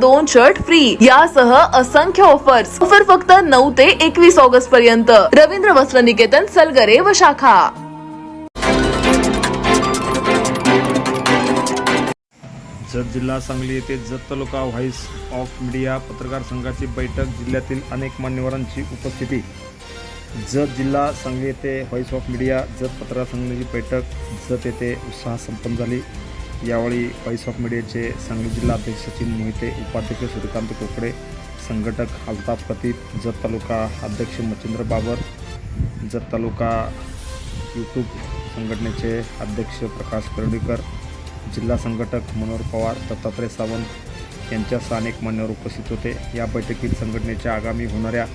दोन shirt free यासह असंख्य ऑफर्स ऑफर फक्त नऊ ते एकवीस ऑगस्ट पर्यंत. रवींद्र वस्त्र निकेतन सलगरे व शाखा. जत जिल्हा सांगली येथे जत तालुका व्हाईस ऑफ मीडिया पत्रकार संघाची बैठक जिल्ह्यातील अनेक मान्यवरांची उपस्थिती. जत जिल्हा सांगली येथे व्हॉइस ऑफ मीडिया जत पत्रकार संघाची बैठक. जत येथे उत्साह संपन्न झाली. यावेळी व्हाईस ऑफ मीडियाचे सांगली जिल्हा अध्यक्ष सचिन मोहिते उपाध्यक्ष सूर्यकांत कोकडे संघटक अल्ताफ खतीब जत तालुका अध्यक्ष मच्छिंद्र बाबर जत तालुका यूट्यूब संघटनेचे अध्यक्ष प्रकाश कर्डीकर जिल्हा संघटक मनोहर पवार दत्तात्रय सावंत यांच्यासह अनेक मान्यवर उपस्थित होते. या बैठकीत संघटनेच्या आगामी होणाऱ्या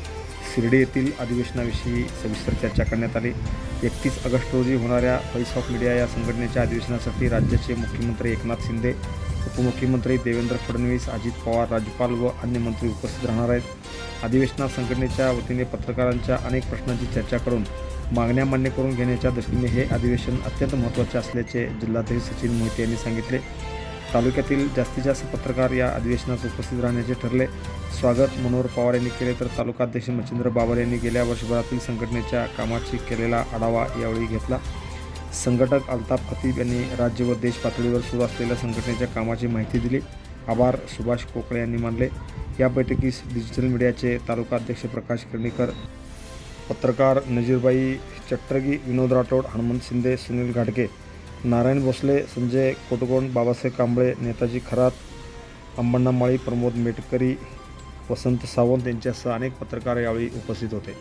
शिर्डी येथील अधिवेशनाविषयी सविस्तर चर्चा करण्यात आली. एकतीस ऑगस्ट रोजी होणाऱ्या व्हॉइस ऑफ मीडिया या संघटनेच्या अधिवेशनासाठी राज्याचे मुख्यमंत्री एकनाथ शिंदे उपमुख्यमंत्री देवेंद्र फडणवीस अजित पवार राज्यपाल व अन्य मंत्री उपस्थित राहणार आहेत. अधिवेशनात संघटनेच्या वतीने पत्रकारांच्या अनेक प्रश्नांची चर्चा करून मागण्या मान्य करून घेण्याच्या दृष्टीने हे अधिवेशन अत्यंत महत्त्वाचे असल्याचे जिल्हाधिकारी सचिन मोहिते यांनी सांगितले. तालुक्यातील जास्तीत जास्त पत्रकार या अधिवेशनात उपस्थित राहण्याचे ठरले. स्वागत मनोहर पवार यांनी केले तर तालुकाध्यक्ष मच्छिंद्र बाबर यांनी गेल्या वर्षभरातील संघटनेच्या कामाची केलेला आढावा यावेळी घेतला. संघटक अल्ताफ खतीब यांनी राज्य व देश पातळीवर सुरू असलेल्या संघटनेच्या कामाची माहिती दिली. आभार सुभाष कोकळे यांनी मानले. या बैठकीस डिजिटल मीडियाचे तालुका अध्यक्ष प्रकाश कर्णीकर पत्रकार नजीरबाई चट्टरगी विनोद राठोड हनुमंत शिंदे सुनील घाटगे नारायण भोसले संजय कोटगोंड बाबासाहेब कांबळे नेताजी खरात अंबण्णा माळी प्रमोद मेटकरी वसंत सावंत यांच्यासह अनेक पत्रकार यावेळी उपस्थित होते.